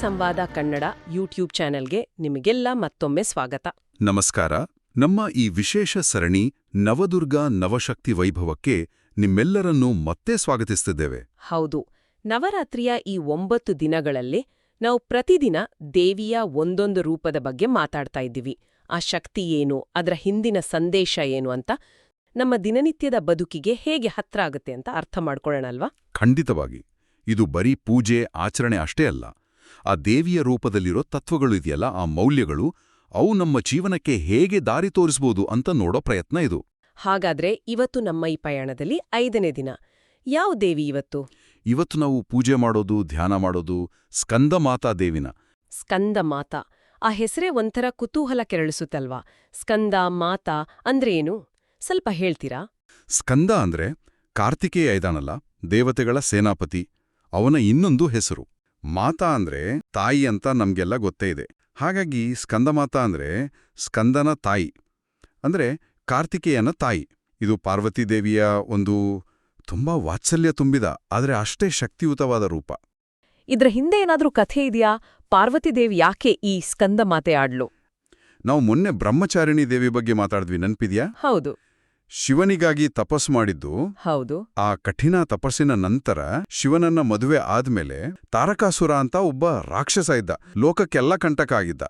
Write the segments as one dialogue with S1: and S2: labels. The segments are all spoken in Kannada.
S1: ಸಂವಾದ ಕನ್ನಡ ಯೂಟ್ಯೂಬ್ ಚಾನೆಲ್ಗೆ ನಿಮಗೆಲ್ಲ ಮತ್ತೊಮ್ಮೆ ಸ್ವಾಗತ.
S2: ನಮಸ್ಕಾರ. ನಮ್ಮ ಈ ವಿಶೇಷ ಸರಣಿ ನವದುರ್ಗ ನವಶಕ್ತಿ ವೈಭವಕ್ಕೆ ನಿಮ್ಮೆಲ್ಲರನ್ನೂ ಮತ್ತೆ ಸ್ವಾಗತಿಸುತ್ತಿದ್ದೇವೆ.
S1: ಹೌದು. ನವರಾತ್ರಿಯ ಈ ಒಂಬತ್ತು ದಿನಗಳಲ್ಲಿ ನಾವು ಪ್ರತಿದಿನ ದೇವಿಯ ಒಂದೊಂದು ರೂಪದ ಬಗ್ಗೆ ಮಾತಾಡ್ತಾ ಇದ್ದೀವಿ. ಆ ಶಕ್ತಿ ಏನು ಅದರ ಹಿಂದಿನ ಸಂದೇಶ ಏನು ಅಂತ ನಮ್ಮ ದಿನನಿತ್ಯದ ಬದುಕಿಗೆ ಹೇಗೆ ಹತ್ರ ಆಗುತ್ತೆ ಅಂತ ಅರ್ಥ ಮಾಡ್ಕೊಳ್ಳೋಣಲ್ವಾ
S2: ಖಂಡಿತವಾಗಿ. ಇದು ಬರೀ ಪೂಜೆ ಆಚರಣೆ ಅಷ್ಟೇ ಅಲ್ಲ. ಆ ದೇವಿಯ ರೂಪದಲ್ಲಿರೋ ತತ್ವಗಳು ಇದೆಯಲ್ಲ ಆ ಮೌಲ್ಯಗಳು ಅವು ನಮ್ಮ ಜೀವನಕ್ಕೆ ಹೇಗೆ ದಾರಿ ತೋರಿಸ್ಬೋದು ಅಂತ ನೋಡೋ ಪ್ರಯತ್ನ ಇದು.
S1: ಹಾಗಾದ್ರೆ ಇವತ್ತು ನಮ್ಮ ಈ ಪಯಣದಲ್ಲಿ ಐದನೇ ದಿನ. ಯಾವ ದೇವಿ ಇವತ್ತು?
S2: ಇವತ್ತು ನಾವು ಪೂಜೆ ಮಾಡೋದು ಧ್ಯಾನ ಮಾಡೋದು ಸ್ಕಂದ ಮಾತಾ ದೇವಿನ.
S1: ಸ್ಕಂದ ಮಾತಾ. ಆ ಹೆಸರೇ ಒಂಥರ ಕುತೂಹಲ ಕೆರಳಿಸುತ್ತಲ್ವಾ? ಸ್ಕಂದ ಮಾತಾ ಅಂದ್ರೆ ಏನು? ಸ್ವಲ್ಪ ಹೇಳ್ತೀರಾ?
S2: ಸ್ಕಂದ ಅಂದ್ರೆ ಕಾರ್ತಿಕೇಯ ಇದಾನಲ್ಲ ದೇವತೆಗಳ ಸೇನಾಪತಿ ಅವನ ಇನ್ನೊಂದು ಹೆಸರು. ಮಾತಾ ಅಂದ್ರೆ ತಾಯಿ ಅಂತ ನಮಗೆಲ್ಲ ಗೊತ್ತೇ ಇದೆ. ಹಾಗಾಗಿ ಸ್ಕಂದಮಾತಾ ಅಂದ್ರೆ ಸ್ಕಂದನ ತಾಯಿ. ಅಂದ್ರೆ ಕಾರ್ತಿಕೇಯನ ತಾಯಿ. ಇದು ಪಾರ್ವತೀದೇವಿಯ ಒಂದು ತುಂಬಾ ವಾತ್ಸಲ್ಯ ತುಂಬಿದ ಆದರೆ ಅಷ್ಟೇ ಶಕ್ತಿಯುತವಾದ ರೂಪ.
S1: ಇದರ ಹಿಂದೆ ಏನಾದರೂ ಕಥೆ ಇದೆಯಾ? ಪಾರ್ವತಿದೇವಿ ಯಾಕೆ ಈ ಸ್ಕಂದ ಮಾತೆ ಆಡ್ಲು?
S2: ನಾವು ಮೊನ್ನೆ ಬ್ರಹ್ಮಚಾರಿಣಿ ದೇವಿ ಬಗ್ಗೆ ಮಾತಾಡಿದ್ವಿ ನೆನ್ಪಿದ್ಯಾ?
S1: ಹೌದು.
S2: ಶಿವನಿಗಾಗಿ ತಪಸ್ ಮಾಡಿದ್ದು
S1: ಹೌದು.
S2: ಆ ಕಠಿಣ ತಪಸ್ಸಿನ ನಂತರ ಶಿವನನ್ನ ಮದುವೆ ಆದ್ಮೇಲೆ ತಾರಕಾಸುರ ಅಂತ ಒಬ್ಬ ರಾಕ್ಷಸ ಇದ್ದ ಲೋಕಕ್ಕೆಲ್ಲ ಕಂಟಕ ಆಗಿದ್ದ.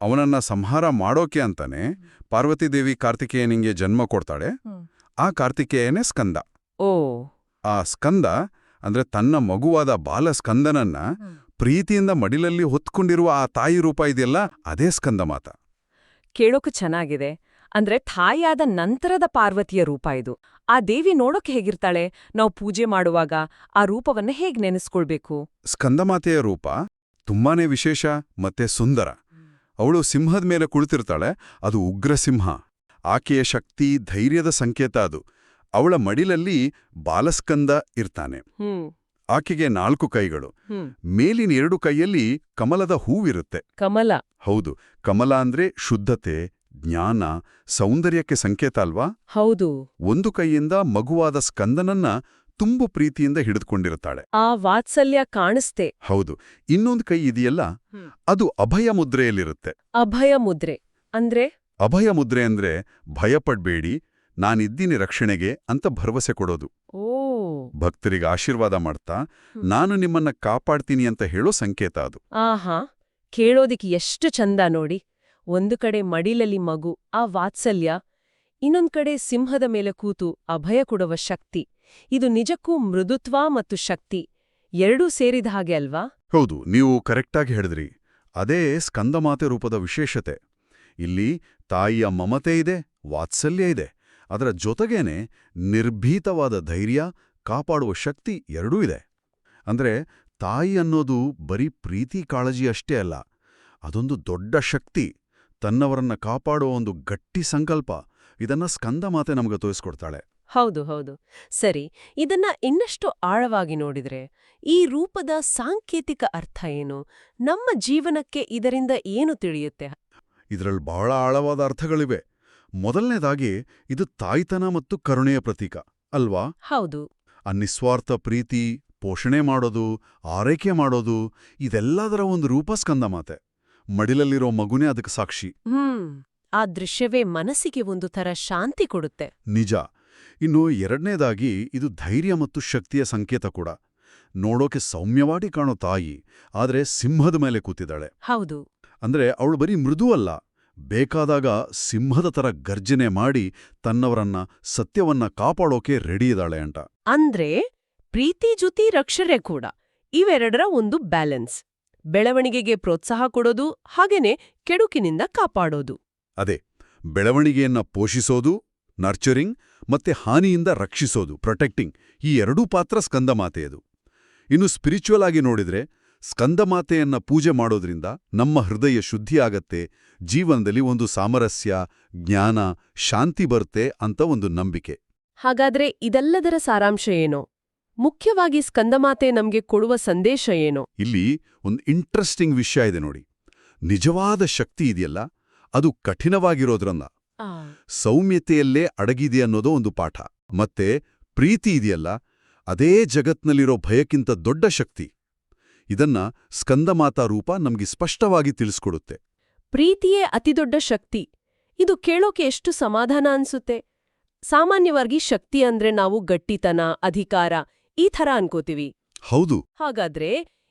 S2: ಅವನನ್ನ ಸಂಹಾರ ಮಾಡೋಕೆ ಅಂತಾನೆ ಪಾರ್ವತಿದೇವಿ ಕಾರ್ತಿಕೇಯನಿಗೆ ಜನ್ಮ ಕೊಡ್ತಾಳೆ. ಆ ಕಾರ್ತಿಕೇಯನೇ ಸ್ಕಂದ.
S1: ಓ.
S2: ಆ ಸ್ಕಂದ ಅಂದ್ರೆ ತನ್ನ ಮಗುವಾದ ಬಾಲ ಸ್ಕಂದನನ್ನ ಪ್ರೀತಿಯಿಂದ ಮಡಿಲಲ್ಲಿ ಹೊತ್ಕೊಂಡಿರುವ ಆ ತಾಯಿ ರೂಪ ಇದೆಯಲ್ಲ ಅದೇ ಸ್ಕಂದ ಮಾತ.
S1: ಕೇಳೋಕೆ ಚೆನ್ನಾಗಿದೆ. ಅಂದ್ರೆ ತಾಯಿಯಾದ ನಂತರದ ಪಾರ್ವತಿಯ ರೂಪ ಇದು. ಆ ದೇವಿ ನೋಡೋಕೆ ಹೇಗಿರ್ತಾಳೆ? ನಾವು ಪೂಜೆ ಮಾಡುವಾಗ ಆ ರೂಪವನ್ನ ಹೇಗೆ ನೆನೆಸ್ಕೊಳ್ಬೇಕು?
S2: ಸ್ಕಂದಮಾತೆಯ ರೂಪ ತುಂಬಾನೇ ವಿಶೇಷ ಮತ್ತೆ ಸುಂದರ. ಅವಳು ಸಿಂಹದ ಮೇಲೆ ಕುಳಿತಿರ್ತಾಳೆ ಅದು ಉಗ್ರಸಿಂಹ. ಆಕೆಯ ಶಕ್ತಿ ಧೈರ್ಯದ ಸಂಕೇತ ಅದು. ಅವಳ ಮಡಿಲಲ್ಲಿ ಬಾಲಸ್ಕಂದ ಇರ್ತಾನೆ. ಆಕೆಗೆ ನಾಲ್ಕು ಕೈಗಳು. ಮೇಲಿನ ಎರಡು ಕೈಯಲ್ಲಿ ಕಮಲದ ಹೂವಿರುತ್ತೆ.
S1: ಕಮಲ.
S2: ಹೌದು ಕಮಲ ಅಂದ್ರೆ ಶುದ್ಧತೆ ಜ್ಞಾನ ಸೌಂದರ್ಯಕ್ಕೆ ಸಂಕೇತ ಅಲ್ವಾ?
S1: ಹೌದು.
S2: ಒಂದು ಕೈಯಿಂದ ಮಗುವಾದ ಸ್ಕಂದನನ್ನ ತುಂಬು ಪ್ರೀತಿಯಿಂದ ಹಿಡಿದುಕೊಂಡಿರುತ್ತಾಳೆ.
S1: ಆ ವಾತ್ಸಲ್ಯ ಕಾಣಿಸ್ತೆ.
S2: ಹೌದು. ಇನ್ನೊಂದು ಕೈ ಇದೆಯಲ್ಲ? ಅದು ಅಭಯ ಮುದ್ರೆಯಲ್ಲಿರುತ್ತೆ.
S1: ಅಭಯ ಮುದ್ರೆ. ಅಂದ್ರೆ?
S2: ಅಭಯ ಮುದ್ರೆ ಅಂದ್ರೆ ಭಯಪಡ್ಬೇಡಿ ನಾನಿದ್ದೀನಿ ರಕ್ಷಣೆಗೆ ಅಂತ ಭರವಸೆ ಕೊಡೋದು.
S1: ಓ.
S2: ಭಕ್ತರಿಗೆ ಆಶೀರ್ವಾದ ಮಾಡ್ತಾ ನಾನು ನಿಮ್ಮನ್ನ ಕಾಪಾಡ್ತೀನಿ ಅಂತ ಹೇಳೋ ಸಂಕೇತ ಅದು.
S1: ಆಹಾ. ಕೇಳೋದಿಕ್ಕೆ ಎಷ್ಟು ಚಂದ ನೋಡಿ. ಒಂದು ಕಡೆ ಮಡಿಲಲ್ಲಿ ಮಗು, ಆ ವಾತ್ಸಲ್ಯ, ಇನ್ನೊಂದ್ ಕಡೆ ಸಿಂಹದ ಮೇಲೆ ಕೂತು ಅಭಯ ಕೊಡುವ ಶಕ್ತಿ. ಇದು ನಿಜಕ್ಕೂ ಮೃದುತ್ವ ಮತ್ತು ಶಕ್ತಿ. ಎರಡೂ ಸೇರಿದ ಹಾಗೆ ಅಲ್ವಾ?
S2: ಹೌದು, ನೀವು ಕರೆಕ್ಟಾಗಿ ಹೇಳಿದ್ರಿ. ಅದೇ ಸ್ಕಂದಮಾತೆ ರೂಪದ ವಿಶೇಷತೆ. ಇಲ್ಲಿ ತಾಯಿಯ ಮಮತೆ ಇದೆ, ವಾತ್ಸಲ್ಯ ಇದೆ. ಅದರ ಜೊತೆಗೇನೆ ನಿರ್ಭೀತವಾದ ಧೈರ್ಯ, ಕಾಪಾಡುವ ಶಕ್ತಿ ಎರಡೂ ಇದೆ. ಅಂದ್ರೆ ತಾಯಿ ಅನ್ನೋದು ಬರೀ ಪ್ರೀತಿ ಕಾಳಜಿ ಅಷ್ಟೇ ಅಲ್ಲ, ಅದೊಂದು ದೊಡ್ಡ ಶಕ್ತಿ. ತನ್ನವರನ್ನ ಕಾಪಾಡುವ ಒಂದು ಗಟ್ಟಿ ಸಂಕಲ್ಪ ಇದನ್ನ ಸ್ಕಂದಮಾತೆ ನಮಗೆ ತೋರಿಸ್ಕೊಡ್ತಾಳೆ.
S1: ಹೌದು ಹೌದು. ಸರಿ ಇದನ್ನ ಇನ್ನಷ್ಟು ಆಳವಾಗಿ ನೋಡಿದ್ರೆ ಈ ರೂಪದ ಸಾಂಕೇತಿಕ ಅರ್ಥ ಏನು? ನಮ್ಮ ಜೀವನಕ್ಕೆ ಇದರಿಂದ ಏನು ತಿಳಿಯುತ್ತೆ?
S2: ಇದರಲ್ಲಿ ಬಹಳ ಆಳವಾದ ಅರ್ಥಗಳಿವೆ. ಮೊದಲನೇದಾಗಿ ಇದು ತಾಯ್ತನ ಮತ್ತು ಕರುಣೆಯ ಪ್ರತೀಕ ಅಲ್ವಾ?
S1: ಹೌದು.
S2: ಆ ನಿಸ್ವಾರ್ಥ ಪ್ರೀತಿ ಪೋಷಣೆ ಮಾಡೋದು ಆರೈಕೆ ಮಾಡೋದು ಇದೆಲ್ಲದರ ಒಂದು ರೂಪ ಸ್ಕಂದ ಮಾತೆ. ಮಡಿಲಲ್ಲಿರೋ ಮಗುನೇ ಅದಕ್ಕೆ ಸಾಕ್ಷಿ.
S1: ಹ್ಮ್ ಆ ದೃಶ್ಯವೇ ಮನಸ್ಸಿಗೆ ಒಂದು ಥರ ಶಾಂತಿ ಕೊಡುತ್ತೆ.
S2: ನಿಜ. ಇನ್ನು ಎರಡನೇದಾಗಿ ಇದು ಧೈರ್ಯ ಮತ್ತು ಶಕ್ತಿಯ ಸಂಕೇತ ಕೂಡ. ನೋಡೋಕೆ ಸೌಮ್ಯವಾಗಿ ಕಾಣೋ ತಾಯಿ ಆದ್ರೆ ಸಿಂಹದ ಮೇಲೆ ಕೂತಿದ್ದಾಳೆ.
S1: ಹೌದು.
S2: ಅಂದ್ರೆ ಅವಳು ಬರೀ ಮೃದು ಅಲ್ಲ ಬೇಕಾದಾಗ ಸಿಂಹದ ತರ ಗರ್ಜನೆ ಮಾಡಿ ತನ್ನವರನ್ನ ಸತ್ಯವನ್ನ ಕಾಪಾಡೋಕೆ ರೆಡಿ ಇದ್ದಾಳೆ ಅಂತ.
S1: ಅಂದ್ರೆ ಪ್ರೀತಿ ಜೊತೆ ರಕ್ಷರೆ ಕೂಡ. ಇವೆರಡರ ಒಂದು ಬ್ಯಾಲೆನ್ಸ್ ಬೆಳವಣಿಗೆಗೆ ಪ್ರೋತ್ಸಾಹ ಕೊಡೋದು ಹಾಗೇನೆ ಕೆಡುಕಿನಿಂದ ಕಾಪಾಡೋದು.
S2: ಅದೇ ಬೆಳವಣಿಗೆಯನ್ನ ಪೋಷಿಸೋದು ನರ್ಚರಿಂಗ್ ಮತ್ತೆ ಹಾನಿಯಿಂದ ರಕ್ಷಿಸೋದು ಪ್ರೊಟೆಕ್ಟಿಂಗ್ ಈ ಎರಡೂ ಪಾತ್ರ ಸ್ಕಂದಮಾತೆಯದು ಇನ್ನು ಸ್ಪಿರಿಚುವಲ್ ಆಗಿ ನೋಡಿದ್ರೆ ಸ್ಕಂದಮಾತೆಯನ್ನ ಪೂಜೆ ಮಾಡೋದ್ರಿಂದ ನಮ್ಮ ಹೃದಯ ಶುದ್ಧಿಯಾಗತ್ತೆ ಜೀವನದಲ್ಲಿ ಒಂದು ಸಾಮರಸ್ಯ ಜ್ಞಾನ ಶಾಂತಿ ಬರುತ್ತೆ ಅಂತ ಒಂದು ನಂಬಿಕೆ.
S1: ಹಾಗಾದ್ರೆ ಇದೆಲ್ಲದರ ಸಾರಾಂಶ ಏನೋ? ಮುಖ್ಯವಾಗಿ ಸ್ಕಂದಮಾತೆ ನಮಗೆ ಕೊಡುವ ಸಂದೇಶ ಏನೋ?
S2: ಇಲ್ಲಿ ಒಂದು ಇಂಟ್ರೆಸ್ಟಿಂಗ್ ವಿಷಯ ಇದೆ ನೋಡಿ. ನಿಜವಾದ ಶಕ್ತಿ ಇದೆಯಲ್ಲ ಅದು ಕಠಿಣವಾಗಿರೋದ್ರನ್ನ ಸೌಮ್ಯತೆಯಲ್ಲೇ ಅಡಗಿದೆ ಅನ್ನೋದು ಒಂದು ಪಾಠ. ಮತ್ತೆ ಪ್ರೀತಿ ಇದೆಯಲ್ಲ ಅದೇ ಜಗತ್ನಲ್ಲಿರೋ ಭಯಕ್ಕಿಂತ ದೊಡ್ಡ ಶಕ್ತಿ. ಇದನ್ನ ಸ್ಕಂದಮಾತಾ ರೂಪ ನಮ್ಗೆ ಸ್ಪಷ್ಟವಾಗಿ ತಿಳಿಸ್ಕೊಡುತ್ತೆ.
S1: ಪ್ರೀತಿಯೇ ಅತಿದೊಡ್ಡ ಶಕ್ತಿ. ಇದು ಕೇಳೋಕೆ ಎಷ್ಟು ಸಮಾಧಾನ ಅನ್ಸುತ್ತೆ? ಸಾಮಾನ್ಯವಾಗಿ ಶಕ್ತಿ ಅಂದ್ರೆ ನಾವು ಗಟ್ಟಿತನ ಅಧಿಕಾರ ಈ ಥರ ಅನ್ಕೋತೀವಿ.
S2: ಹೌದು.
S1: ಹಾಗಾದ್ರೆ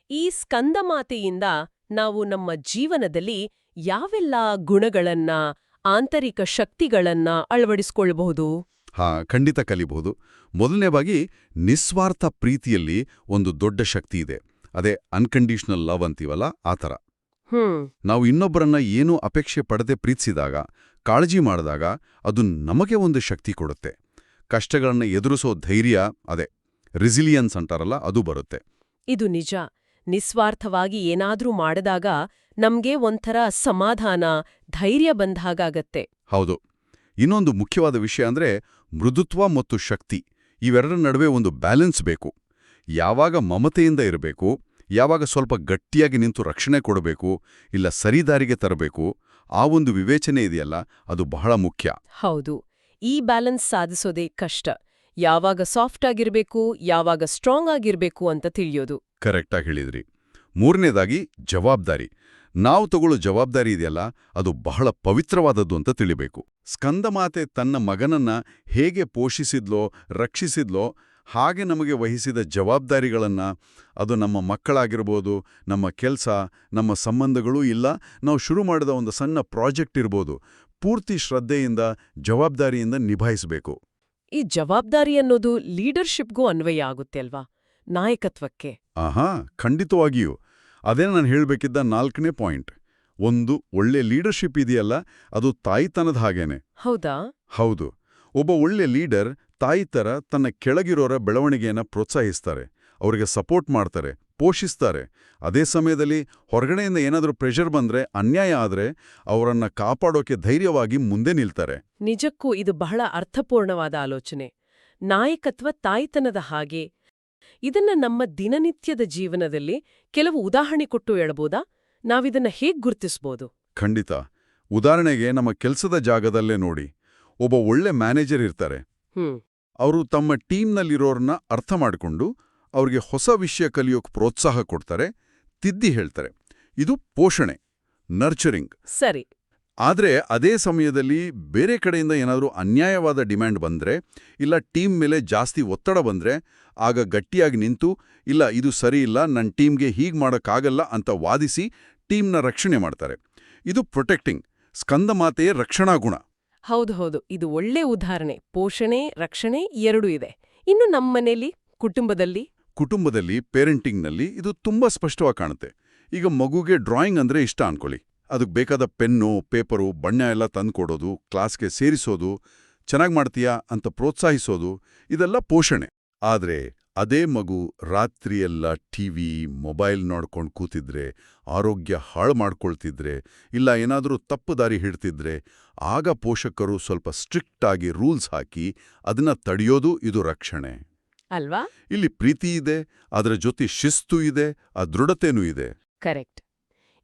S1: ಈ ಸ್ಕಂದ ಮಾತೆಯಿಂದ ನಾವು ನಮ್ಮ ಜೀವನದಲ್ಲಿ ಯಾವೆಲ್ಲ ಗುಣಗಳನ್ನ ಆಂತರಿಕ ಶಕ್ತಿಗಳನ್ನ ಅಳವಡಿಸಿಕೊಳ್ಳಬಹುದು
S2: ಹಾ ಖಂಡಿತ ಕಲಿಬಹುದು. ಮೊದಲನೇವಾಗಿ ನಿಸ್ವಾರ್ಥ ಪ್ರೀತಿಯಲ್ಲಿ ಒಂದು ದೊಡ್ಡ ಶಕ್ತಿ ಇದೆ. ಅದೇ ಅನ್ಕಂಡೀಷನಲ್ ಲವ್ ಅಂತೀವಲ್ಲ ಆ ಥರ. ನಾವು ಇನ್ನೊಬ್ಬರನ್ನ ಏನೂ ಅಪೇಕ್ಷೆ ಪಡದೆ ಪ್ರೀತಿಸಿದಾಗ ಕಾಳಜಿ ಮಾಡಿದಾಗ ಅದು ನಮಗೆ ಒಂದು ಶಕ್ತಿ ಕೊಡುತ್ತೆ. ಕಷ್ಟಗಳನ್ನು ಎದುರಿಸೋ ಧೈರ್ಯ ಅದೇ ರಿಸಿಲಿಯನ್ಸ್ ಅಂತಾರಲ್ಲ ಅದು ಬರುತ್ತೆ.
S1: ಇದು ನಿಜ. ನಿಸ್ವಾರ್ಥವಾಗಿ ಏನಾದ್ರೂ ಮಾಡಿದಾಗ ನಮ್ಗೆ ಒಂಥರ ಸಮಾಧಾನ ಧೈರ್ಯ ಬಂದಾಗತ್ತೆ
S2: ಹೌದು. ಇನ್ನೊಂದು ಮುಖ್ಯವಾದ ವಿಷಯ ಅಂದ್ರೆ ಮೃದುತ್ವ ಮತ್ತು ಶಕ್ತಿ. ಇವೆರಡರ ನಡುವೆ ಒಂದು ಬ್ಯಾಲೆನ್ಸ್ ಬೇಕು. ಯಾವಾಗ ಮಮತೆಯಿಂದ ಇರಬೇಕು ಯಾವಾಗ ಸ್ವಲ್ಪ ಗಟ್ಟಿಯಾಗಿ ನಿಂತು ರಕ್ಷಣೆ ಕೊಡಬೇಕು ಇಲ್ಲ ಸರಿದಾರಿಗೆ ತರಬೇಕು ಆ ಒಂದು ವಿವೇಚನೆ ಇದೆಯಲ್ಲ ಅದು ಬಹಳ ಮುಖ್ಯ.
S1: ಹೌದು. ಈ ಬ್ಯಾಲೆನ್ಸ್ ಸಾಧಿಸೋದೇ ಕಷ್ಟ. ಯಾವಾಗ ಸಾಫ್ಟ್ ಆಗಿರಬೇಕು, ಯಾವಾಗ ಸ್ಟ್ರಾಂಗ್ ಆಗಿರ್ಬೇಕು ಅಂತ ತಿಳಿಯೋದು.
S2: ಕರೆಕ್ಟಾಗಿ ಹೇಳಿದ್ರಿ. ಮೂರನೇದಾಗಿ ಜವಾಬ್ದಾರಿ. ನಾವು ತಗೊಳ್ಳೋ ಜವಾಬ್ದಾರಿ ಇದೆಯಲ್ಲ, ಅದು ಬಹಳ ಪವಿತ್ರವಾದದ್ದು ಅಂತ ತಿಳಿಬೇಕು. ಸ್ಕಂದಮಾತೆ ತನ್ನ ಮಗನನ್ನ ಹೇಗೆ ಪೋಷಿಸಿದ್ಲೋ, ರಕ್ಷಿಸಿದ್ಲೋ, ಹಾಗೆ ನಮಗೆ ವಹಿಸಿದ ಜವಾಬ್ದಾರಿಗಳನ್ನ, ಅದು ನಮ್ಮ ಮಕ್ಕಳಾಗಿರ್ಬೋದು, ನಮ್ಮ ಕೆಲಸ, ನಮ್ಮ ಸಂಬಂಧಗಳೂ ಇಲ್ಲ, ನಾವು ಶುರು ಮಾಡಿದ ಒಂದು ಸಣ್ಣ ಪ್ರಾಜೆಕ್ಟ್ ಇರ್ಬೋದು, ಪೂರ್ತಿ ಶ್ರದ್ಧೆಯಿಂದ, ಜವಾಬ್ದಾರಿಯಿಂದ ನಿಭಾಯಿಸಬೇಕು.
S1: ಈ ಜವಾಬ್ದಾರಿ ಅನ್ನೋದು ಲೀಡರ್ಶಿಪ್ಗೂ ಅನ್ವಯ ಆಗುತ್ತೆ ಅಲ್ವಾ? ನಾಯಕತ್ವಕ್ಕೆ.
S2: ಆಹಾ ಖಂಡಿತವಾಗಿಯೂ. ಅದೇ ನಾನು ಹೇಳಬೇಕಿದ್ದ ನಾಲ್ಕನೇ ಪಾಯಿಂಟ್. ಒಂದು ಒಳ್ಳೆ ಲೀಡರ್ಶಿಪ್ ಇದೆಯಲ್ಲ ಅದು ತಾಯಿತನದ ಹಾಗೇನೆ.
S1: ಹೌದಾ?
S2: ಹೌದು. ಒಬ್ಬ ಒಳ್ಳೆ ಲೀಡರ್ ತಾಯಿ ಥರ ತನ್ನ ಕೆಳಗಿರೋರ ಬೆಳವಣಿಗೆಯನ್ನು ಪ್ರೋತ್ಸಾಹಿಸ್ತಾರೆ. ಅವರಿಗೆ ಸಪೋರ್ಟ್ ಮಾಡ್ತಾರೆ. ಪೋಷಿಸ್ತಾರೆ. ಅದೇ ಸಮಯದಲ್ಲಿ ಹೊರಗಡೆಯಿಂದ ಏನಾದರೂ ಪ್ರೆಷರ್ ಬಂದ್ರೆ ಅನ್ಯಾಯ ಆದ್ರೆ ಅವರನ್ನು ಕಾಪಾಡೋಕೆ ಧೈರ್ಯವಾಗಿ ಮುಂದೆ ನಿಲ್ತಾರೆ.
S1: ನಿಜಕ್ಕೂ ಇದು ಬಹಳ ಅರ್ಥಪೂರ್ಣವಾದ ಆಲೋಚನೆ. ನಾಯಕತ್ವ ತಾಯ್ತನದ ಹಾಗೆ. ಇದನ್ನ ನಮ್ಮ ದಿನನಿತ್ಯದ ಜೀವನದಲ್ಲಿ ಕೆಲವು ಉದಾಹರಣೆ ಕೊಟ್ಟು ಹೇಳಬಹುದಾ ನಾವಿದನ್ನ ಹೇಗ್ ಗುರ್ತಿಸ್ಬೋದು?
S2: ಖಂಡಿತ. ಉದಾಹರಣೆಗೆ ನಮ್ಮ ಕೆಲಸದ ಜಾಗದಲ್ಲೇ ನೋಡಿ. ಒಬ್ಬ ಒಳ್ಳೆ ಮ್ಯಾನೇಜರ್ ಇರ್ತಾರೆ. ಅವರು ತಮ್ಮ ಟೀಮ್ನಲ್ಲಿರೋರನ್ನ ಅರ್ಥ ಮಾಡಿಕೊಂಡು ಅವ್ರಿಗೆ ಹೊಸ ವಿಷಯ ಕಲಿಯೋಕ್ ಪ್ರೋತ್ಸಾಹ ಕೊಡ್ತಾರೆ ತಿದ್ದಿ ಹೇಳ್ತಾರೆ. ಇದು ಪೋಷಣೆ ನರ್ಚರಿಂಗ್.
S1: ಸರಿ.
S2: ಆದ್ರೆ ಅದೇ ಸಮಯದಲ್ಲಿ ಬೇರೆ ಕಡೆಯಿಂದ ಏನಾದರೂ ಅನ್ಯಾಯವಾದ ಡಿಮ್ಯಾಂಡ್ ಬಂದ್ರೆ ಇಲ್ಲ ಟೀಮ್ ಮೇಲೆ ಜಾಸ್ತಿ ಒತ್ತಡ ಬಂದ್ರೆ ಆಗ ಗಟ್ಟಿಯಾಗಿ ನಿಂತು ಇಲ್ಲ ಇದು ಸರಿ ಇಲ್ಲ ನನ್ನ ಟೀಮ್ಗೆ ಹೀಗೆ ಮಾಡೋಕ್ಕಾಗಲ್ಲ ಅಂತ ವಾದಿಸಿ ಟೀಮ್ನ ರಕ್ಷಣೆ ಮಾಡ್ತಾರೆ. ಇದು ಪ್ರೊಟೆಕ್ಟಿಂಗ್ ಸ್ಕಂದ ಮಾತೆಯ ರಕ್ಷಣಾ ಗುಣ.
S1: ಹೌದು ಹೌದು. ಇದು ಒಳ್ಳೆ ಉದಾಹರಣೆ. ಪೋಷಣೆ ರಕ್ಷಣೆ ಎರಡೂ ಇದೆ. ಇನ್ನು ನಮ್ಮನೇಲಿ ಕುಟುಂಬದಲ್ಲಿ
S2: ಕುಟುಂಬದಲ್ಲಿ ಪೇರೆಂಟಿಂಗ್ನಲ್ಲಿ ಇದು ತುಂಬಾ ಸ್ಪಷ್ಟವಾಗಿ ಕಾಣುತ್ತೆ. ಈಗ ಮಗುಗೆ ಡ್ರಾಯಿಂಗ್ ಅಂದ್ರೆ ಇಷ್ಟ ಅನ್ಕೊಳ್ಳಿ. ಅದಕ್ಕೆ ಬೇಕಾದ ಪೆನ್ನು, ಪೇಪರು, ಬಣ್ಣ ಎಲ್ಲ ತಂದ್ಕೊಡೋದು ಕ್ಲಾಸ್ಗೆ ಸೇರಿಸೋದು, ಚೆನ್ನಾಗಿ ಮಾಡ್ತೀಯಾ ಅಂತ ಪ್ರೋತ್ಸಾಹಿಸೋದು, ಇದೆಲ್ಲ ಪೋಷಣೆ. ಆದರೆ ಅದೇ ಮಗು ರಾತ್ರಿಯೆಲ್ಲ ಟಿ ವಿ, ಮೊಬೈಲ್ ನೋಡ್ಕೊಂಡು ಕೂತಿದ್ರೆ, ಆರೋಗ್ಯ ಹಾಳು ಮಾಡ್ಕೊಳ್ತಿದ್ರೆ, ಇಲ್ಲ ಏನಾದರೂ ತಪ್ಪು ದಾರಿ ಹಿಡ್ತಿದ್ರೆ, ಆಗ ಪೋಷಕರು ಸ್ವಲ್ಪ ಸ್ಟ್ರಿಕ್ಟ್ ಆಗಿ ರೂಲ್ಸ್ ಹಾಕಿ ಅದನ್ನ ತಡೆಯೋದು ಇದು ರಕ್ಷಣೆ.
S1: ಅಲ್ವಾ?
S2: ಇಲ್ಲಿ ಪ್ರೀತಿ ಇದೆ ಅದರ ಜೊತೆ ಶಿಸ್ತು ಇದೆ ಆ ದೃಢತೆನೂ ಇದೆ.
S1: ಕರೆಕ್ಟ್.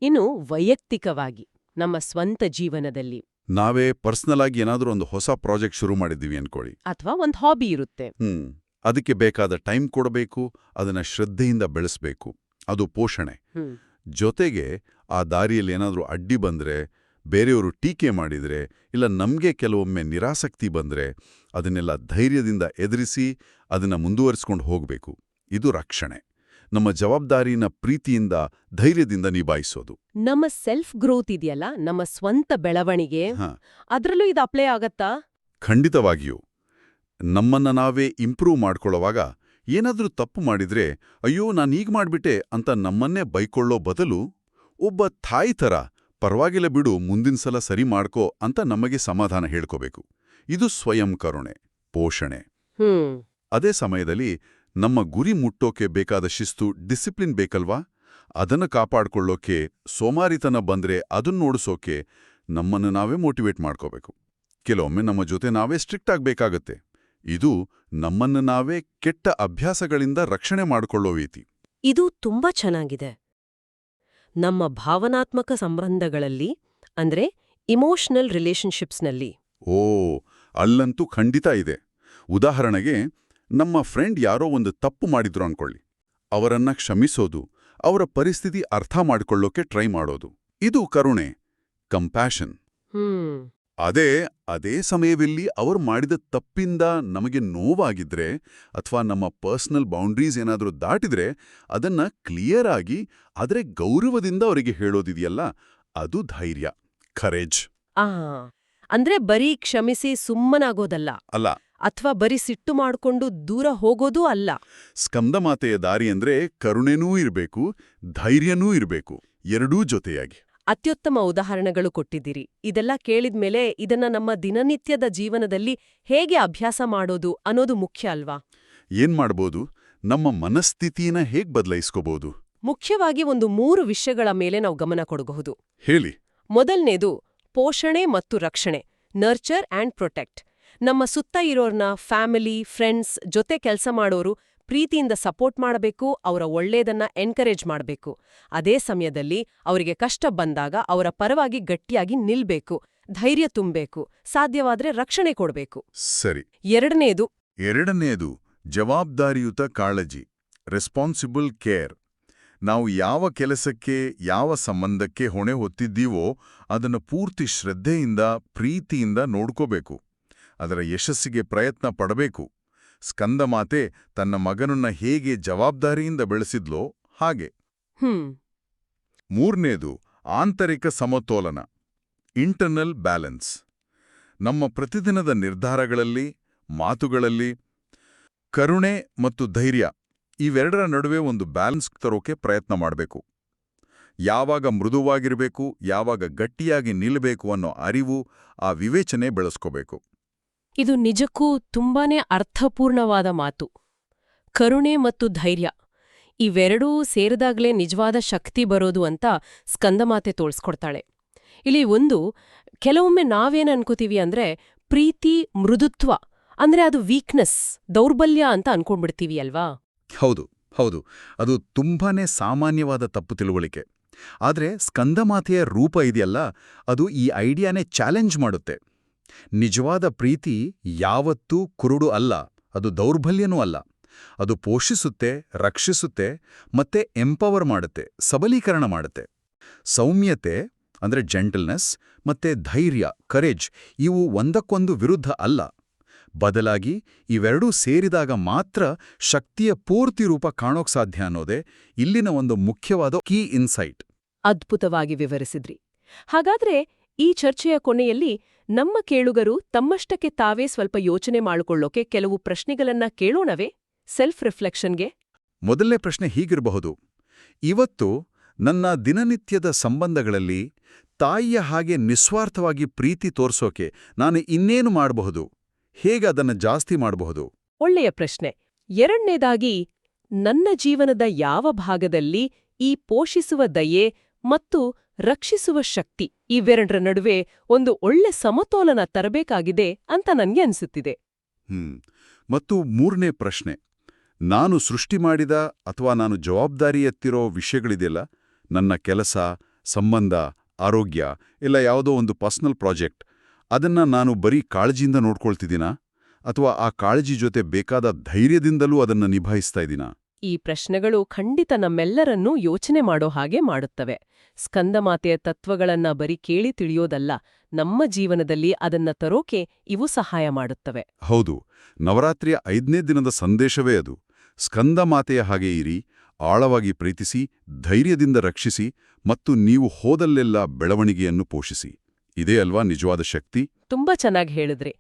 S1: ಇನ್ನು ವೈಯಕ್ತಿಕವಾಗಿ ನಮ್ಮ ಸ್ವಂತ ಜೀವನದಲ್ಲಿ.
S2: ನಾವೇ ಪರ್ಸನಲ್ ಆಗಿ ಏನಾದರೂ ಒಂದು ಹೊಸ ಪ್ರಾಜೆಕ್ಟ್ ಶುರು ಮಾಡಿದ್ದೀವಿ ಅನ್ಕೊಳ್ಳಿ.
S1: ಅಥವಾ ಒಂದು ಹಾಬಿ ಇರುತ್ತೆ.
S2: ಹ್ಮ್. ಅದಕ್ಕೆ ಬೇಕಾದ ಟೈಮ್ ಕೊಡಬೇಕು ಅದನ್ನ ಶ್ರದ್ಧೆಯಿಂದ ಬೆಳೆಸಬೇಕು. ಅದು ಪೋಷಣೆ. ಜೊತೆಗೆ ಆ ದಾರಿಯಲ್ಲಿ ಏನಾದರೂ ಅಡ್ಡಿ ಬಂದ್ರೆ ಬೇರೆಯವರು ಟೀಕೆ ಮಾಡಿದ್ರೆ ಇಲ್ಲ ನಮಗೆ ಕೆಲವೊಮ್ಮೆ ನಿರಾಸಕ್ತಿ ಬಂದ್ರೆ ಅದನ್ನೆಲ್ಲ ಧೈರ್ಯದಿಂದ ಎದುರಿಸಿ ಅದನ್ನು ಮುಂದುವರಿಸ್ಕೊಂಡು ಹೋಗಬೇಕು. ಇದು ರಕ್ಷಣೆ. ನಮ್ಮ ಜವಾಬ್ದಾರಿನ ಪ್ರೀತಿಯಿಂದ ಧೈರ್ಯದಿಂದ ನಿಭಾಯಿಸೋದು.
S1: ನಮ್ಮ ಸೆಲ್ಫ್ ಗ್ರೋತ್ ಇದೆಯಲ್ಲ ನಮ್ಮ ಸ್ವಂತ ಬೆಳವಣಿಗೆ ಅದರಲ್ಲೂ ಇದು ಅಪ್ಲೈ ಆಗತ್ತಾ?
S2: ಖಂಡಿತವಾಗಿಯೂ. ನಮ್ಮನ್ನ ನಾವೇ ಇಂಪ್ರೂವ್ ಮಾಡ್ಕೊಳ್ಳೋವಾಗ ಏನಾದರೂ ತಪ್ಪು ಮಾಡಿದ್ರೆ ಅಯ್ಯೋ ನಾನೀಗ ಮಾಡ್ಬಿಟ್ಟೆ ಅಂತ ನಮ್ಮನ್ನೇ ಬೈಕೊಳ್ಳೋ ಬದಲು ಒಬ್ಬ ತಾಯಿ ಥರ ಪರವಾಗಿಲ್ಲ ಬಿಡು ಮುಂದಿನ ಸಲ ಸರಿ ಮಾಡ್ಕೋ ಅಂತ ನಮಗೆ ಸಮಾಧಾನ ಹೇಳ್ಕೋಬೇಕು. ಇದು ಸ್ವಯಂ ಕರುಣೆ ಪೋಷಣೆ. ಅದೇ ಸಮಯದಲ್ಲಿ ನಮ್ಮ ಗುರಿ ಮುಟ್ಟೋಕೆ ಬೇಕಾದ ಶಿಸ್ತು ಡಿಸಿಪ್ಲಿನ್ ಬೇಕಲ್ವಾ? ಅದನ್ನ ಕಾಪಾಡ್ಕೊಳ್ಳೋಕೆ ಸೋಮಾರಿತನ ಬಂದ್ರೆ ಅದನ್ನ ನೋಡಿಸೋಕೆ ನಮ್ಮನ್ನು ನಾವೇ ಮೋಟಿವೇಟ್ ಮಾಡ್ಕೋಬೇಕು. ಕೆಲವೊಮ್ಮೆ ನಮ್ಮ ಜೊತೆ ನಾವೇ ಸ್ಟ್ರಿಕ್ಟ್ ಆಗಬೇಕಾಗತ್ತೆ. ಇದು ನಮ್ಮನ್ನು ನಾವೇ ಕೆಟ್ಟ ಅಭ್ಯಾಸಗಳಿಂದ ರಕ್ಷಣೆ ಮಾಡ್ಕೊಳ್ಳೋ ರೀತಿ.
S1: ಇದು ತುಂಬಾ ಚೆನ್ನಾಗಿದೆ. ನಮ್ಮ ಭಾವನಾತ್ಮಕ ಸಂಬಂಧಗಳಲ್ಲಿ ಅಂದ್ರೆ ಇಮೋಷನಲ್ ರಿಲೇಶನ್ಶಿಪ್ಸ್ನಲ್ಲಿ
S2: ಓ ಅಲ್ಲಂತೂ ಖಂಡಿತ ಇದೆ. ಉದಾಹರಣೆಗೆ ನಮ್ಮ ಫ್ರೆಂಡ್ ಯಾರೋ ಒಂದು ತಪ್ಪು ಮಾಡಿದ್ರು ಅನ್ಕೊಳ್ಳಿ. ಅವರನ್ನ ಕ್ಷಮಿಸೋದು ಅವರ ಪರಿಸ್ಥಿತಿ ಅರ್ಥ ಮಾಡ್ಕೊಳ್ಳೋಕೆ ಟ್ರೈ ಮಾಡೋದು. ಇದು ಕರುಣೆ ಕಂಪ್ಯಾಷನ್ ಅದೇ ಅದೇ ಸಮಯದಲ್ಲಿ ಅವರು ಮಾಡಿದ ತಪ್ಪಿಂದ ನಮಗೆ ನೋವಾಗಿದ್ರೆ ಅಥವಾ ನಮ್ಮ ಪರ್ಸನಲ್ ಬೌಂಡ್ರೀಸ್ ಏನಾದರೂ ದಾಟಿದ್ರೆ ಅದನ್ನ ಕ್ಲಿಯರ್ ಆಗಿ ಆದರೆ ಗೌರವದಿಂದ ಅವರಿಗೆ ಹೇಳೋದಿದೆಯಲ್ಲ ಅದು ಧೈರ್ಯ ಖರೇಜ್
S1: ಆ ಅಂದ್ರೆ ಬರೀ ಕ್ಷಮಿಸಿ ಸುಮ್ಮನಾಗೋದಲ್ಲ.
S2: ಅಲ್ಲ.
S1: ಅಥವಾ ಬರೀ ಸಿಟ್ಟು ಮಾಡ್ಕೊಂಡು ದೂರ ಹೋಗೋದೂ ಅಲ್ಲ.
S2: ಸ್ಕಂದಮಾತೆಯ ದಾರಿ ಅಂದ್ರೆ ಕರುಣೆನೂ ಇರಬೇಕು ಧೈರ್ಯನೂ ಇರಬೇಕು ಎರಡೂ ಜೊತೆಯಾಗಿ.
S1: ಅತ್ಯುತ್ತಮ ಉದಾಹರಣೆಗಳು ಕೊಟ್ಟಿದ್ದೀರಿ. ಇದೆಲ್ಲ ಕೇಳಿದ್ಮೇಲೆ ಇದನ್ನ ನಮ್ಮ ದಿನನಿತ್ಯದ ಜೀವನದಲ್ಲಿ ಹೇಗೆ ಅಭ್ಯಾಸ ಮಾಡೋದು ಅನ್ನೋದು ಮುಖ್ಯ ಅಲ್ವಾ?
S2: ಏನ್ ಮಾಡಬಹುದು ನಮ್ಮ ಮನಸ್ಥಿತಿನ ಹೇಗ್ ಬದಲಾಯಿಸ್ಕೋಬಹುದು
S1: ಮುಖ್ಯವಾಗಿ ಒಂದು ಮೂರು ವಿಷಯಗಳ ಮೇಲೆ ನಾವು ಗಮನ ಕೊಡಬಹುದು.
S2: ಹೇಳಿ.
S1: ಮೊದಲನೇದು ಪೋಷಣೆ ಮತ್ತು ರಕ್ಷಣೆ ನರ್ಚರ್ ಆಂಡ್ ಪ್ರೊಟೆಕ್ಟ್ ನಮ್ಮ ಸುತ್ತ ಇರೋರ್ನ ಫ್ಯಾಮಿಲಿ ಫ್ರೆಂಡ್ಸ್ ಜೊತೆ ಕೆಲಸ ಮಾಡೋರು ಪ್ರೀತಿಯಿಂದ ಸಪೋರ್ಟ್ ಮಾಡಬೇಕು ಅವರ ಒಳ್ಳೆಯದನ್ನ ಎನ್ಕರೇಜ್ ಮಾಡಬೇಕು. ಅದೇ ಸಮಯದಲ್ಲಿ ಅವರಿಗೆ ಕಷ್ಟ ಬಂದಾಗ ಅವರ ಪರವಾಗಿ ಗಟ್ಟಿಯಾಗಿ ನಿಲ್ಬೇಕು ಧೈರ್ಯ ತುಂಬಬೇಕು ಸಾಧ್ಯವಾದ್ರೆ ರಕ್ಷಣೆ ಕೊಡಬೇಕು.
S2: ಸರಿ.
S1: ಎರಡನೇದು
S2: ಎರಡನೆಯದು ಜವಾಬ್ದಾರಿಯುತ ಕಾಳಜಿ ರೆಸ್ಪಾನ್ಸಿಬಲ್ ಕೇರ್ ನಾವು ಯಾವ ಕೆಲಸಕ್ಕೆ ಯಾವ ಸಂಬಂಧಕ್ಕೆ ಹೊಣೆ ಹೊತ್ತಿದ್ದೀವೋ ಅದನ್ನು ಪೂರ್ತಿ ಶ್ರದ್ಧೆಯಿಂದ ಪ್ರೀತಿಯಿಂದ ನೋಡ್ಕೋಬೇಕು. ಅದರ ಯಶಸ್ಸಿಗೆ ಪ್ರಯತ್ನ ಪಡಬೇಕು. ಸ್ಕಂದಮಾತೆ ತನ್ನ ಮಗನನ್ನ ಹೇಗೆ ಜವಾಬ್ದಾರಿಯಿಂದ ಬೆಳೆಸಿದ್ಲೋ ಹಾಗೆ. ಮೂರನೇದು ಆಂತರಿಕ ಸಮತೋಲನ ಇಂಟರ್ನಲ್ ಬ್ಯಾಲೆನ್ಸ್ ನಮ್ಮ ಪ್ರತಿದಿನದ ನಿರ್ಧಾರಗಳಲ್ಲಿ ಮಾತುಗಳಲ್ಲಿ ಕರುಣೆ ಮತ್ತು ಧೈರ್ಯ ಇವೆರಡರ ನಡುವೆ ಒಂದು ಬ್ಯಾಲೆನ್ಸ್ ತರೋಕೆ ಪ್ರಯತ್ನ ಮಾಡಬೇಕು. ಯಾವಾಗ ಮೃದುವಾಗಿರಬೇಕು ಯಾವಾಗ ಗಟ್ಟಿಯಾಗಿ ನಿಲ್ಲಬೇಕು ಅನ್ನೋ ಅರಿವು ಆ ವಿವೇಚನೆ ಬೆಳೆಸ್ಕೋಬೇಕು.
S1: ಇದು ನಿಜಕ್ಕೂ ತುಂಬಾನೇ ಅರ್ಥಪೂರ್ಣವಾದ ಮಾತು. ಕರುಣೆ ಮತ್ತು ಧೈರ್ಯ, ಇವೆರಡೂ ಸೇರಿದಾಗಲೇ ನಿಜವಾದ ಶಕ್ತಿ ಬರೋದು ಅಂತ ಸ್ಕಂದಮಾತೆ ತೋಳ್ಸ್ಕೊಡ್ತಾಳೆ. ಇಲ್ಲಿ ಒಂದು, ಕೆಲವೊಮ್ಮೆ ನಾವೇನು ಅನ್ಕೋತೀವಿ ಅಂದ್ರೆ ಪ್ರೀತಿ, ಮೃದುತ್ವ, ಅಂದ್ರೆ ಅದು ವೀಕ್ನೆಸ್ ದೌರ್ಬಲ್ಯ ಅಂತ ಅನ್ಕೊಂಡ್ಬಿಡ್ತೀವಿ ಅಲ್ವಾ?
S2: ಹೌದು ಹೌದು. ಅದು ತುಂಬಾನೇ ಸಾಮಾನ್ಯವಾದ ತಪ್ಪು ತಿಳುವಳಿಕೆ. ಆದರೆ ಸ್ಕಂದಮಾತೆಯ ರೂಪ ಇದೆಯಲ್ಲ, ಅದು ಈ ಐಡಿಯಾನೇ ಚಾಲೆಂಜ್ ಮಾಡುತ್ತೆ. ನಿಜವಾದ ಪ್ರೀತಿ ಯಾವತ್ತೂ ಕುರುಡು ಅಲ್ಲ, ಅದು ದೌರ್ಬಲ್ಯನೂ ಅಲ್ಲ. ಅದು ಪೋಷಿಸುತ್ತೆ, ರಕ್ಷಿಸುತ್ತೆ, ಮತ್ತೆ ಎಂಪವರ್ ಮಾಡುತ್ತೆ, ಸಬಲೀಕರಣ ಮಾಡುತ್ತೆ. ಸೌಮ್ಯತೆ ಅಂದ್ರೆ ಜೆಂಟಲ್ನೆಸ್ ಮತ್ತೆ ಧೈರ್ಯ, ಕರೇಜ್ ಇವು ಒಂದಕ್ಕೊಂದು ವಿರುದ್ಧ ಅಲ್ಲ. ಬದಲಾಗಿ ಇವೆರಡೂ ಸೇರಿದಾಗ ಮಾತ್ರ ಶಕ್ತಿಯ ಪೂರ್ತಿ ರೂಪ ಕಾಣೋಕ್ ಸಾಧ್ಯ ಅನ್ನೋದೇ ಇಲ್ಲಿನ ಒಂದು ಮುಖ್ಯವಾದ ಕೀ ಇನ್ಸೈಟ್.
S1: ಅದ್ಭುತವಾಗಿ ವಿವರಿಸಿದ್ರಿ. ಹಾಗಾದ್ರೆ ಈ ಚರ್ಚೆಯ ಕೊನೆಯಲ್ಲಿ ನಮ್ಮ ಕೇಳುಗರು ತಮ್ಮಷ್ಟಕ್ಕೆ ತಾವೇ ಸ್ವಲ್ಪ ಯೋಚನೆ ಮಾಡಿಕೊಳ್ಳೋಕೆ ಕೆಲವು ಪ್ರಶ್ನೆಗಳನ್ನ ಕೇಳೋಣವೇ? ಸೆಲ್ಫ್ ರಿಫ್ಲೆಕ್ಷನ್ಗೆ
S2: ಮೊದಲನೇ ಪ್ರಶ್ನೆ ಹೀಗಿರಬಹುದು. ಇವತ್ತು ನನ್ನ ದಿನನಿತ್ಯದ ಸಂಬಂಧಗಳಲ್ಲಿ ತಾಯಿಯ ಹಾಗೆ ನಿಸ್ವಾರ್ಥವಾಗಿ ಪ್ರೀತಿ ತೋರ್ಸೋಕೆ ನಾನು ಇನ್ನೇನು ಮಾಡಬಹುದು? ಹೇಗೆ ಅದನ್ನು ಜಾಸ್ತಿ ಮಾಡಬಹುದು?
S1: ಒಳ್ಳೆಯ ಪ್ರಶ್ನೆ. ಎರಡನೇದಾಗಿ ನನ್ನ ಜೀವನದ ಯಾವ ಭಾಗದಲ್ಲಿ ಈ ಪೋಷಿಸುವ ದಯೆ ಮತ್ತು ರಕ್ಷಿಸುವ ಶಕ್ತಿ ಇವೆರಡರ ನಡುವೆ ಒಂದು ಒಳ್ಳೆ ಸಮತೋಲನ ತರಬೇಕಾಗಿದೆ ಅಂತ ನನಗೆ ಅನಿಸುತ್ತಿದೆ.
S2: ಮತ್ತು ಮೂರನೇ ಪ್ರಶ್ನೆ. ನಾನು ಸೃಷ್ಟಿ ಮಾಡಿದ ಅಥವಾ ನಾನು ಜವಾಬ್ದಾರಿ ಎತ್ತಿರೋ ವಿಷಯಗಳಿದೆಯಲ್ಲ? ನನ್ನ ಕೆಲಸ, ಸಂಬಂಧ, ಆರೋಗ್ಯ ಇಲ್ಲ ಯಾವುದೋ ಒಂದು ಪರ್ಸನಲ್ ಪ್ರಾಜೆಕ್ಟ್. ಅದನ್ನ ನಾನು ಬರೀ ಕಾಳಜಿಯಿಂದ ನೋಡ್ಕೊಳ್ತಿದ್ದೀನಾ? ಅಥವಾ ಆ ಕಾಳಜಿ ಜೊತೆ ಬೇಕಾದ ಧೈರ್ಯದಿಂದಲೂ ಅದನ್ನ ನಿಭಾಯಿಸ್ತಾ ಇದ್ದೀನಾ?
S1: ಈ ಪ್ರಶ್ನೆಗಳು ಖಂಡಿತ ನಮ್ಮೆಲ್ಲರನ್ನೂ ಯೋಚನೆ ಮಾಡೋ ಹಾಗೆ ಮಾಡುತ್ತವೆ. ಸ್ಕಂದಮಾತೆಯ ತತ್ವಗಳನ್ನ ಬರೀ ಕೇಳಿ ತಿಳಿಯೋದಲ್ಲ ನಮ್ಮ ಜೀವನದಲ್ಲಿ ಅದನ್ನ ತರೋಕೆ ಇವು ಸಹಾಯ ಮಾಡುತ್ತವೆ.
S2: ಹೌದು ನವರಾತ್ರಿಯ ಐದನೇ ದಿನದ ಸಂದೇಶವೇ ಅದು. ಸ್ಕಂದಮಾತೆಯ ಹಾಗೆ ಇರಿ ಆಳವಾಗಿ ಪ್ರೀತಿಸಿ ಧೈರ್ಯದಿಂದ ರಕ್ಷಿಸಿ ಮತ್ತು ನೀವು ಹೋದಲ್ಲೆಲ್ಲ ಬೆಳವಣಿಗೆಯನ್ನು ಪೋಷಿಸಿ. ಇದೇ ಅಲ್ವಾ ನಿಜವಾದ ಶಕ್ತಿ?
S1: ತುಂಬಾ ಚೆನ್ನಾಗಿ ಹೇಳಿದ್ರಿ.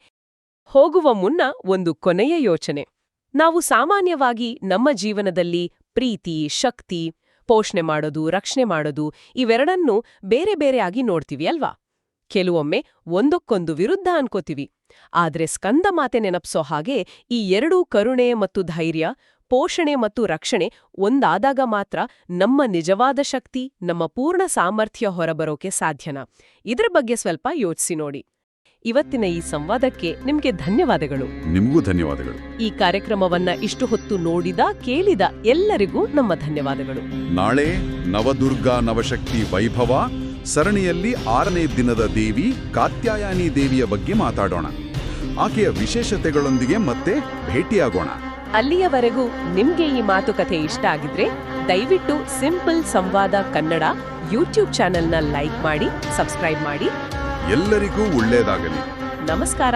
S1: ಹೋಗುವ ಮುನ್ನ ಒಂದು ಕೊನೆಯ ಯೋಚನೆ. ನಾವು ಸಾಮಾನ್ಯವಾಗಿ ನಮ್ಮ ಜೀವನದಲ್ಲಿ ಪ್ರೀತಿ, ಶಕ್ತಿ, ಪೋಷಣೆ ಮಾಡೋದು, ರಕ್ಷಣೆ ಮಾಡೋದು ಇವೆರಡನ್ನೂ ಬೇರೆ ಬೇರೆಯಾಗಿ ನೋಡ್ತೀವಿ ಅಲ್ವಾ? ಕೆಲವೊಮ್ಮೆ ಒಂದಕ್ಕೊಂದು ವಿರುದ್ಧ ಅನ್ಕೋತೀವಿ. ಆದ್ರೆ ಸ್ಕಂದ ಮಾತೆ ನೆನಪಿಸೋ ಹಾಗೆ ಈ ಎರಡೂ ಕರುಣೆ ಮತ್ತು ಧೈರ್ಯ, ಪೋಷಣೆ ಮತ್ತು ರಕ್ಷಣೆ ಒಂದಾದಾಗ ಮಾತ್ರ ನಮ್ಮ ನಿಜವಾದ ಶಕ್ತಿ, ನಮ್ಮ ಪೂರ್ಣ ಸಾಮರ್ಥ್ಯ ಹೊರಬರೋಕೆ ಸಾಧ್ಯನಾ? ಇದರ ಬಗ್ಗೆ ಸ್ವಲ್ಪ ಯೋಚಿಸಿ ನೋಡಿ. ಇವತ್ತಿನ ಈ ಸಂವಾದಕ್ಕೆ ನಿಮಗೆ ಧನ್ಯವಾದಗಳು.
S2: ನಿಮಗೂ ಧನ್ಯವಾದಗಳು.
S1: ಈ ಕಾರ್ಯಕ್ರಮವನ್ನ ಇಷ್ಟು ಹೊತ್ತು ನೋಡಿದ ಕೇಳಿದ ಎಲ್ಲರಿಗೂ ನಮ್ಮ ಧನ್ಯವಾದಗಳು.
S2: ನಾಳೆ ನವದುರ್ಗಾ ನವಶಕ್ತಿ ವೈಭವ ಸರಣಿಯಲ್ಲಿ ಆರನೇ ದಿನದ ದೇವಿ ಕಾತ್ಯಾಯಾನಿ ದೇವಿಯ ಬಗ್ಗೆ ಮಾತಾಡೋಣ. ಆಕೆಯ ವಿಶೇಷತೆಗಳೊಂದಿಗೆ ಮತ್ತೆ ಭೇಟಿಯಾಗೋಣ.
S1: ಅಲ್ಲಿಯವರೆಗೂ ನಿಮ್ಗೆ ಈ ಮಾತುಕತೆ ಇಷ್ಟ ಆಗಿದ್ರೆ ದಯವಿಟ್ಟು ಸಿಂಪಲ್ ಸಂವಾದ ಕನ್ನಡ ಯೂಟ್ಯೂಬ್ ಚಾನೆಲ್ನ ಲೈಕ್ ಮಾಡಿ ಸಬ್ಸ್ಕ್ರೈಬ್ ಮಾಡಿ
S2: ಎಲ್ಲರಿಗೂ ಒಳ್ಳೆಯದಾಗಲಿ.
S1: ನಮಸ್ಕಾರ.